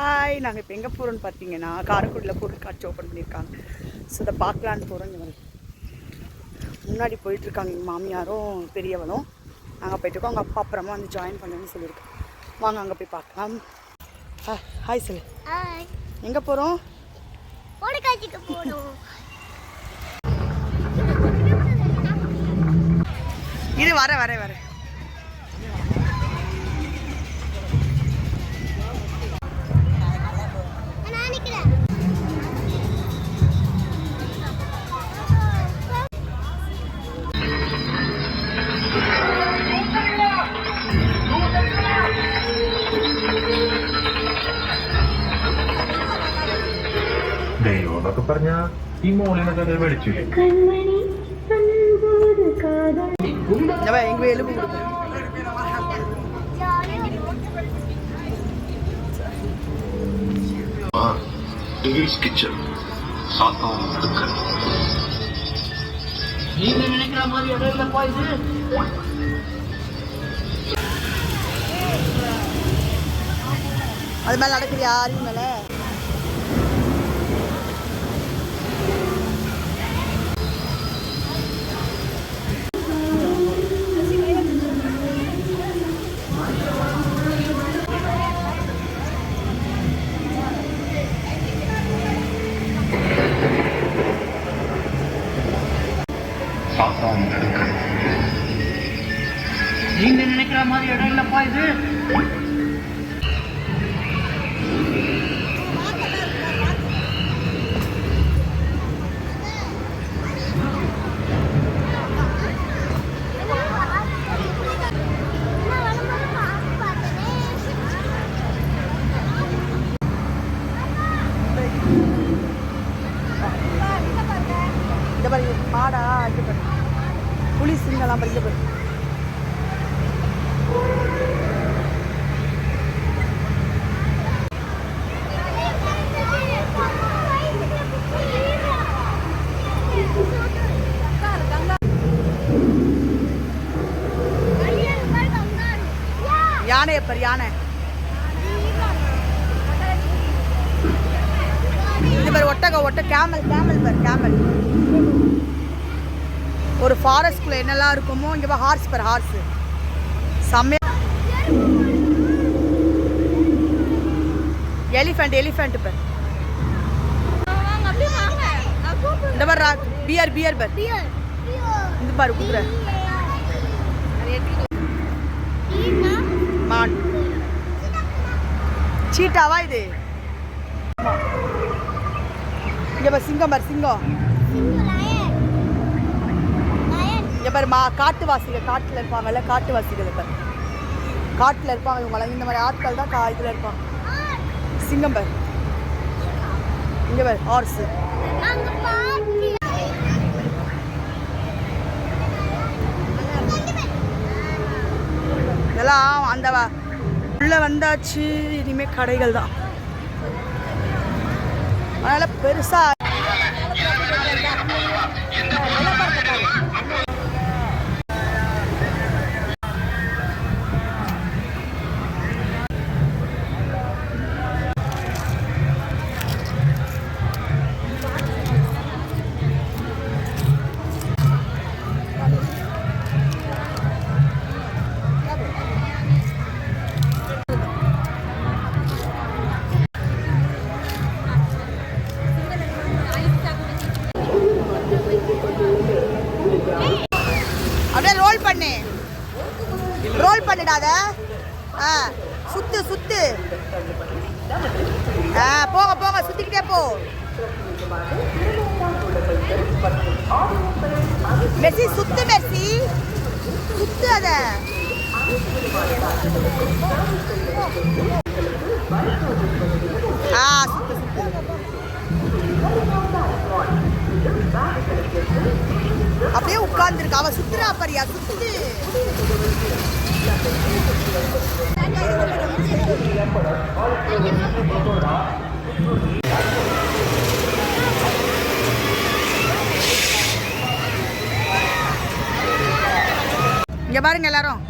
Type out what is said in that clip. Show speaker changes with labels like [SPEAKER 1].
[SPEAKER 1] Hi நாங்கள் இப்போ எங்கே போகிறோம்னு பார்த்தீங்கன்னா காரைக்குடியில் பொருள் காட்சி ஓப்பன் பண்ணியிருக்காங்க ஸோ இதை பார்க்கலான்னு போகிறோம் வந்து முன்னாடி போயிட்டுருக்காங்க எங்கள் மாமியாரும் பெரியவளும். நாங்கள் போயிட்டுருக்கோம் அவங்க அப்பா அப்புறமா வந்து ஜாயின் பண்ணுன்னு சொல்லியிருக்கோம் வாங்க அங்கே போய் பார்க்கலாம். ஹாய் சொல்லு எங்கே போகிறோம் இரு வர வர வர.
[SPEAKER 2] എന്നൊക്കെ പറഞ്ഞ ഈ മോളിനെ കഥ വിളിച്ചില്ലേ
[SPEAKER 1] இந்த மாதிரி எங்கே எலும்பு கொடுக்கும்
[SPEAKER 3] டிவில்ஸ் கிச்சன் சாத்தான் அடுக்கல்
[SPEAKER 1] அது மேலே நடக்கிறியா அருவி மேலே
[SPEAKER 4] நீங்க நினைக்கிற மாதிரி இடம் இல்லப்பா இது.
[SPEAKER 1] பாடா இது பாரு புலி சிங்கெல்லாம் பாரு இந்த பாரு யானையை பாரு யானை? இது பாரு ஒட்டகம் ஒட்ட கேமல் கேமல் பாரு கேமல் ஒரு ஃபாரஸ்ட்குள்ள என்னெல்லாம் இருக்குமோ இங்கே ஹார்ஸ் பாரு ஹார்ஸ் செம்மையா எலிஃபெண்ட் எலிஃபெண்ட் பாரு. இந்த பாரு பியர் பியர் பாரு. இந்த பாரு குதிரை. மான் சீட்டாவா இது? இங்கே பாரு சிங்கம் பாரு சிங்கம். இங்கே பாரு மா காட்டுவாசிகள் காட்டில் இருப்பாங்கல்ல காட்டுவாசிகள் பாரு. காட்டில் இருப்பாங்க இவங்களாம் இந்த மாதிரி ஆட்கள் தான் கா இதில் இருப்பாங்க. சிங்கம் பாரு. இங்கே பாரு ஹார்ஸ் இதெல்லாம் அந்த உள்ளே உள்ள வந்தாச்சு இனிமே கடைகள் தான் அதனால பெருசா அப்படியே ரோல் பண்ணு. ரோல் பண்ணிடாத ஆ சுத்து சுத்து. ஆ போக போக சுத்திக்கிட்டே போ. மெர்சி சுத்து மெர்சி சுத்து அத. ஆ சுத்து உட்கார்ந்துருக்கு. அவ சுத்துறா பாரியா? சுத்து இங்க பாருங்க எல்லாரும்.